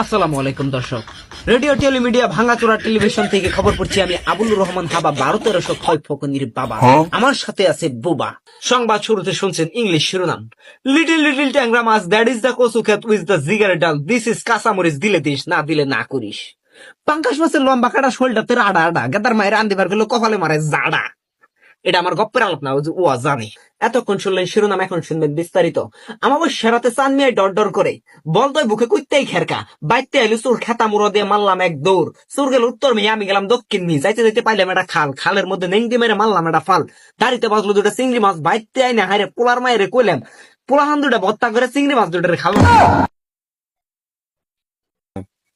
আসসালামু আলাইকুম দর্শক। রেডিও টেলিমিডিয়া ভাঙাচোরা টেলিভিশন থেকে খবর পড়ছি আমি আবুল রহমান হাবা বারো তেরোশো ছয় ফকনির বাবা। আমার সাথে আছে বুবা। সংবাদ শুরুতে শুনছেন ইংলিশ শিরোনাম। লিটিল লিটিল ট্যাংরা মাছ দ্যাট ইজ দ্য কসু খেত উইজ দ্য জিগার ডাল দিস ইজ কাঁচামরিচ দিলে দিস না দিলে না করিস। পাঙ্কাশ মাছের লম্বা কাটা শোলটাতে রাডা আডা গেদার মায়ের আন্দিবারগুলো কপালে মারে জাডা। এটা আমার গপ্পের আলাপ না ও জানে। এতক্ষণ শুনলেন শিরোনাম এখন শুনবেন বিস্তারিত। আমার সেরাতে চান মিয়ায় ডর ডর করে। বল তুই বুকে কুইতেই খেরকা। বাইতে আইলু চুর খেতা মুড়ো দিয়ে মারলাম এক দৌড়। চুর গেল উত্তর মেয়ে, আমি গেলাম দক্ষিণ মেয়ে। যাইতে যাইতে পাইলাম একটা খাল। খালের মধ্যে নেংটি মেরে মারলাম একটা ফাল। দাড়িতে বাজলো দুটা চিংড়ি মাছ, বাইতে আইনে হাইরে পোলার মায়েরে কইলাম পোলাহান দুটা ভত্তা করে চিংড়ি মাছ দুটারে খালাম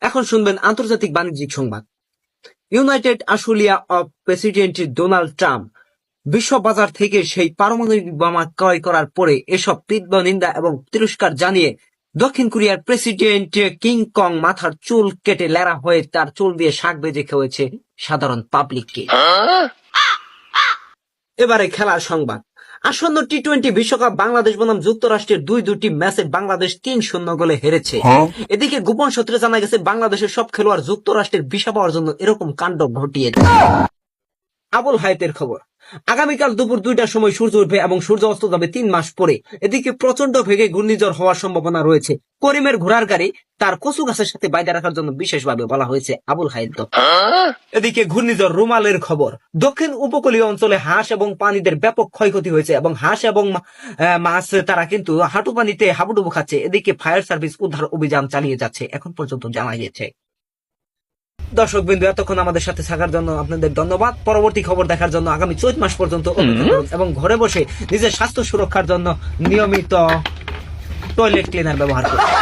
এখন শুনবেন আন্তর্জাতিক বাণিজ্যিক সংবাদ। United Ashulia of president Donald Trump বিশ্ব বাজার থেকে সেই পারমাণবিক বোমা ক্রয় করার পরে এসব তীব্র নিন্দা এবং তিরস্কার জানিয়ে দক্ষিণ কোরিয়ার প্রেসিডেন্ট কিং কং মাথার চুল কেটে লেরা হয়ে তার চুল দিয়ে শাক বেজে খেয়েছে সাধারণ পাবলিককে। এবারে খেলার সংবাদ। আসন্ন টি টোয়েন্টি বিশ্বকাপ বাংলাদেশ বনাম যুক্তরাষ্ট্রের দুই দুটি ম্যাচে বাংলাদেশ তিন শূন্য গোলে হেরেছে। এদিকে গোপন সূত্রে জানা গেছে বাংলাদেশের সব খেলোয়াড় যুক্তরাষ্ট্রের ভিসা পাওয়ার জন্য এরকম কাণ্ড ঘটিয়েছে। আবুল হায়াতের খবর। আগামীকাল দুপুর দুইটার সময় সূর্য উঠবে এবং সূর্য অস্ত যাবে তিন মাস পরে। এদিকে প্রচণ্ড ভেগে ঘূর্ণিঝড় হওয়ার সম্ভাবনা রয়েছে। করিমের ঘোড়ার গাড়ি তার কচু গাছের সাথে বাইরে রাখার জন্য বিশেষভাবে বলা হয়েছে আবুল হায়াত এদিকে ঘূর্ণিঝড় রুমালের খবর। দক্ষিণ উপকূলীয় অঞ্চলে হাঁস এবং পানিদের ব্যাপক ক্ষয়ক্ষতি হয়েছে এবং হাঁস এবং মাছ তারা কিন্তু হাঁটু পানিতে হাবুডুবু খাচ্ছে। এদিকে ফায়ার সার্ভিস উদ্ধার অভিযান চালিয়ে যাচ্ছে। এখন পর্যন্ত জানা গেছে দর্শক বিন্দু এতক্ষণ আমাদের সাথে থাকার জন্য আপনাদের ধন্যবাদ। পরবর্তী খবর দেখার জন্য আগামী চৈত মাস পর্যন্ত এবং ঘরে বসে নিজের স্বাস্থ্য সুরক্ষার জন্য নিয়মিত টয়লেট ক্লিনার ব্যবহার করুন।